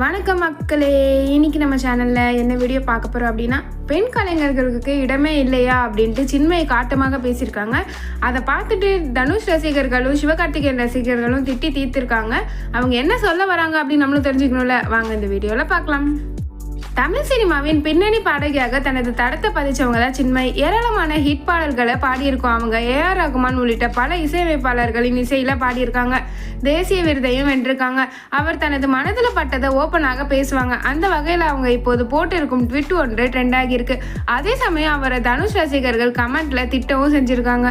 வணக்கம் மக்களே. இன்னைக்கு நம்ம சேனலில் என்ன வீடியோ பார்க்க போகிறோம் அப்படின்னா பெண் கலைஞர்களுக்கு இடமே இல்லையா அப்படின்ட்டு சின்மையை காட்டமாக பேசியிருக்காங்க. அதை பார்த்துட்டு தனுஷ் ரசிகர்களும் சிவகார்த்திகேயன் ரசிகர்களும் திட்டி தீர்த்திருக்காங்க. அவங்க என்ன சொல்ல வராங்க அப்படின்னு நம்மளும் தெரிஞ்சுக்கணும்ல. வாங்க இந்த வீடியோவில் பார்க்கலாம். தமிழ் சினிமாவின் பின்னணி பாடகியாக தனது தடத்தை பதிச்சவங்க தான் சின்மை. ஏராளமான ஹிட் பாடல்களை பாடியிருக்கோம் அவங்க. ஏஆர் ரகுமான் உள்ளிட்ட பல இசையமைப்பாளர்களின் இசையில பாடியிருக்காங்க. தேசிய விருதையும் வென்றிருக்காங்க. அவர் தனது மனதில் பட்டதை ஓப்பனாக பேசுவாங்க. அந்த வகையில் அவங்க இப்போது போட்டிருக்கும் ட்விட் ஒன்று ட்ரெண்ட் ஆகியிருக்கு அதே சமயம் அவரை தனுஷ் ரசிகர்கள் கமெண்ட்ல திட்டவும் செஞ்சிருக்காங்க.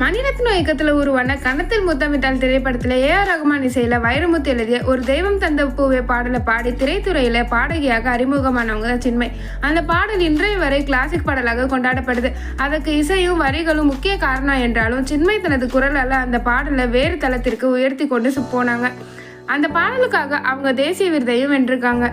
மணிரத்னம் இயக்கத்தில் உருவான கணத்தில் முத்தமிட்டால் திரைப்படத்தில் ஏஆர் ரகுமான் இசையில் வைரமுத்து எழுதிய ஒரு தெய்வம் தந்த பூவே பாடலை பாடி திரைத்துறையில் பாடகியாக அறிமுகமானவங்க தான் சின்மை அந்த பாடல் இன்றைய வரை கிளாசிக் பாடலாக கொண்டாடப்படுது. அதற்கு இசையும் வரிகளும் முக்கிய காரணம் என்றாலும் சின்மை தனது குரலால் அந்த பாடலை வேறு தளத்திற்கு உயர்த்தி கொண்டு போனாங்க. அந்த பாடலுக்காக அவங்க தேசிய விருதையும் வென்றிருக்காங்க.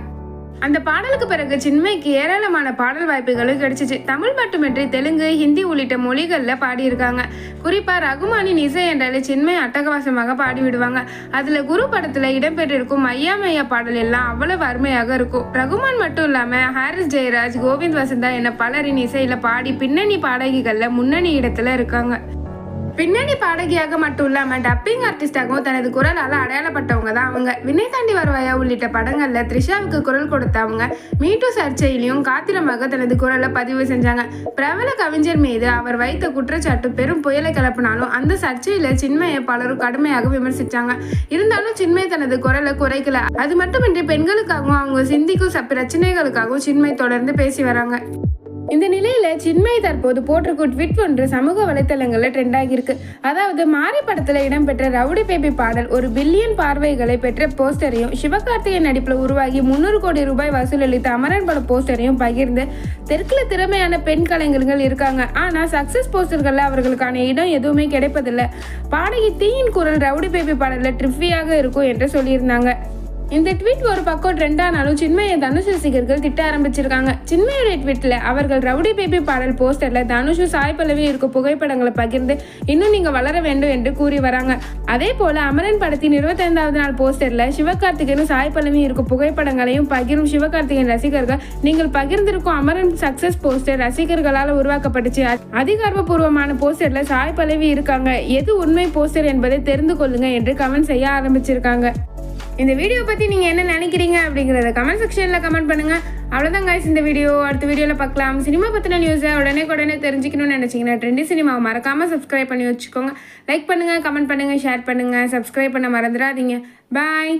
அந்த பாடலுக்கு பிறகு சின்மைக்கு ஏராளமான பாடல் வாய்ப்புகளும் கிடைச்சிச்சு. தமிழ் மட்டுமின்றி தெலுங்கு ஹிந்தி உள்ளிட்ட மொழிகளில் பாடியிருக்காங்க. குறிப்பாக ரகுமானின் இசை என்றாலே சின்மை அட்டகவாசமாக பாடிவிடுவாங்க. அதில் குரு படத்தில் இடம்பெற்றிருக்கும் ஐயா மையா பாடல் எல்லாம் அவ்வளவு அருமையாக இருக்கும். ரகுமான் மட்டும் இல்லாமல் ஹாரிஸ் ஜெயராஜ் கோவிந்த் வசந்தா என பலரின் இசையில் பாடி பின்னணி பாடகிகளில் முன்னணி இடத்துல இருக்காங்க. பின்னணி பாடகியாக மட்டும் இல்லாமல் டப்பிங் ஆர்டிஸ்டாகவும் தனது குரலால் அடையாளப்பட்டவங்க தான் அவங்க. வினை தாண்டி வருவாயா உள்ளிட்ட படங்களில் த்ரிஷாவுக்கு குரல் கொடுத்தவங்க மீட்டு சர்ச்சையிலையும் காத்திரமாக தனது குரலை பதிவு செஞ்சாங்க. பிரபல கவிஞர் மீது அவர் வைத்த குற்றச்சாட்டு பெரும் புயலை கிளப்பினாலும் அந்த சர்ச்சையில் சின்மையை பலரும் கடுமையாக விமர்சிச்சாங்க. இருந்தாலும் சின்மை தனது குரலை குறைக்கல. அது மட்டுமின்றி பெண்களுக்காகவும் அவங்க சிந்திக்கும் பிரச்சனைகளுக்காகவும் சின்மை தொடர்ந்து பேசி வராங்க. இந்த நிலையில சின்மை தற்போது போட்டிருக்கும் ட்விட் ஒன்று சமூக வலைத்தளங்களில் ட்ரெண்ட் ஆகியிருக்கு. அதாவது மாரி படத்துல இடம்பெற்ற ரவுடி பேபி பாடல் ஒரு பில்லியன் பார்வைகளை பெற்ற போஸ்டரையும் சிவகார்த்திகேயன் நடிப்பில் உருவாகி முன்னூறு கோடி ரூபாய் வசூலளித்த அமரன் பட போஸ்டரையும் பகிர்ந்து தெற்குல திறமையான பெண் கலைஞர்கள் இருக்காங்க. ஆனா சக்சஸ் போஸ்டர்கள்ல அவர்களுக்கான இடம் எதுவுமே கிடைப்பதில்லை. பாடகி தீயின் குரல் ரவுடி பேபி பாடல்ல ட்ரிஃபியாக இருக்கும் என்று சொல்லியிருந்தாங்க. இந்த ட்வீட் ஒரு பக்கம் ட்ரெண்ட் ஆனாலும் சின்மையை தனுஷ் ரசிகர்கள் திட்ட ஆரம்பிச்சிருக்காங்க. சின்மையுடைய ட்வீட்டில் அவர்கள் ரவுடி பேபி பாடல் போஸ்டரில் தனுஷு சாய் பல்லவி இருக்கும் புகைப்படங்களை பகிர்ந்து இன்னும் நீங்கள் வளர வேண்டும் என்று கூறி வராங்க. அதே போல் அமரன் படத்தின் இருபத்தைந்தாவது நாள் போஸ்டரில் சிவகார்த்திகேயனும் சாய் பல்லவி இருக்கும் புகைப்படங்களையும் பகிரும் சிவகார்த்திகேயன் ரசிகர்கள் நீங்கள் பகிர்ந்திருக்கும் அமரன் சக்சஸ் போஸ்டர் ரசிகர்களால் உருவாக்கப்பட்டுச்சு. அதிகாரப்பூர்வமான போஸ்டரில் சாய் பல்லவி இருக்காங்க. எது உண்மை போஸ்டர் என்பதை தெரிந்து கொள்ளுங்க என்று கமெண்ட் செய்ய ஆரம்பிச்சிருக்காங்க. இந்த வீடியோ பற்றி நீங்கள் என்ன நினைக்கிறீங்க அப்படிங்கிறத கமெண்ட் செக்ஷனில் கமெண்ட் பண்ணுங்கள் அவ்வளோதான் காய்ஸ் இந்த வீடியோ அடுத்த வீடியோவில் பார்க்கலாம். சினிமா பற்றின நியூஸை உடனே உடனே தெரிஞ்சுக்கணும்னு நினச்சிங்கன்னா ட்ரெண்டி சினிமாவை மறக்காமல் சப்ஸ்கிரைப் பண்ணி வச்சுக்கோங்க. லைக் பண்ணுங்கள் கமெண்ட் பண்ணுங்கள் ஷேர் பண்ணுங்கள் சப்ஸ்கிரைப் பண்ண மறந்துடாதீங்க. பாய்